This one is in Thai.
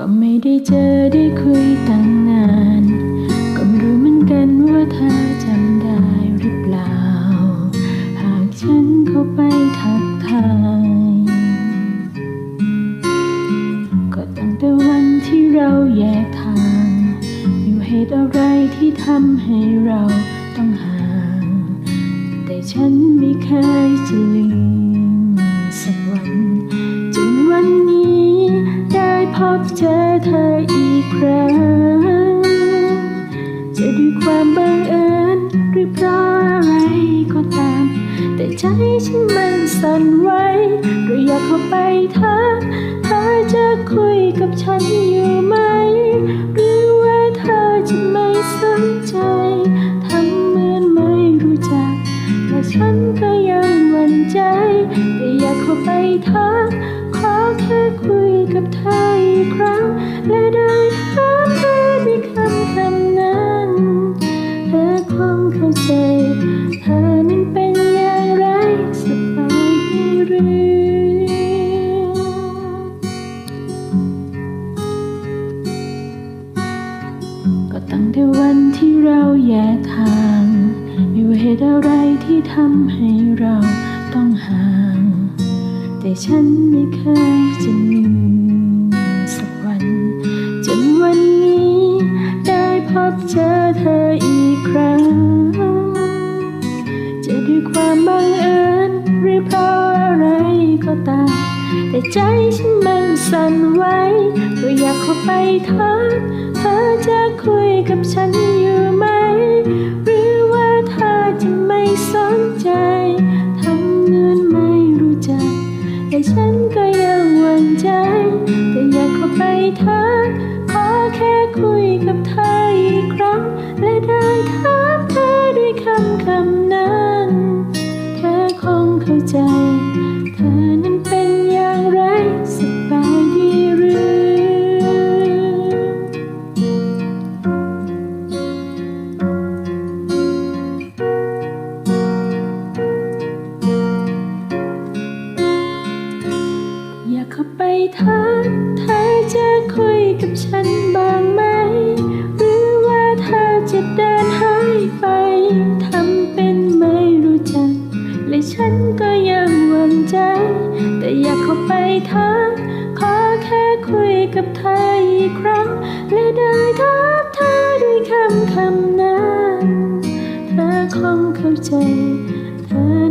ก็ไม่ได้เจอได้คุยตั้งนาน ก็ไม่รู้เหมือนกันว่าเธอจำได้หรือเปล่า หากฉันเข้าไปทักทาย ก็ตั้งแต่วันที่เราแยกทางอยู่เหตุอะไรที่ทำให้เราต้องห่าง แต่ฉันไม่เคยจะลืม เจอเธออีกครั้ง จะด้วยความบังเอิญหรือเพราะอะไรก็ตาม แต่ใจฉันมันสั่นไหวเราอยากเข้าไปทักเธอจะคุยกับฉันอยู่ไหม หรือว่าเธอจะไม่สนใจทำเหมือนไม่รู้จัก แต่ฉันก็ยังหวั่นใจแต่อยากเข้าไปทัก กับเธออีกครั้ง และได้ถามเธอด้วยคำคำนั้นเธอคงเข้าใจเธอนั้นเป็นอย่างไรสบายดีหรือก็ตั้งแต่วันที่เราแยกทางไม่ว่าเหตุอะไรที่ทำให้เราต้องห่าง แต่ฉันไม่เคย เจอเธออีกครั้ง จะด้วยความบังเอิญหรือเพราะอะไรก็ตาม แต่ใจฉันมันสั่นไหวก็อยากเข้าไปทักเธอจะคุยกับฉันอยู่ เข้าใจ เธอนั้นเป็นอย่างไรสบายดีหรือ อยากเข้าไปทักเธอจะคุยกับฉันบ้างไหม แต่อยากเข้าไปทักขอแค่คุยกับเธออีกครั้ง และได้ทักเธอด้วยคำคำนั้น เธอคงเข้าใจ เธอ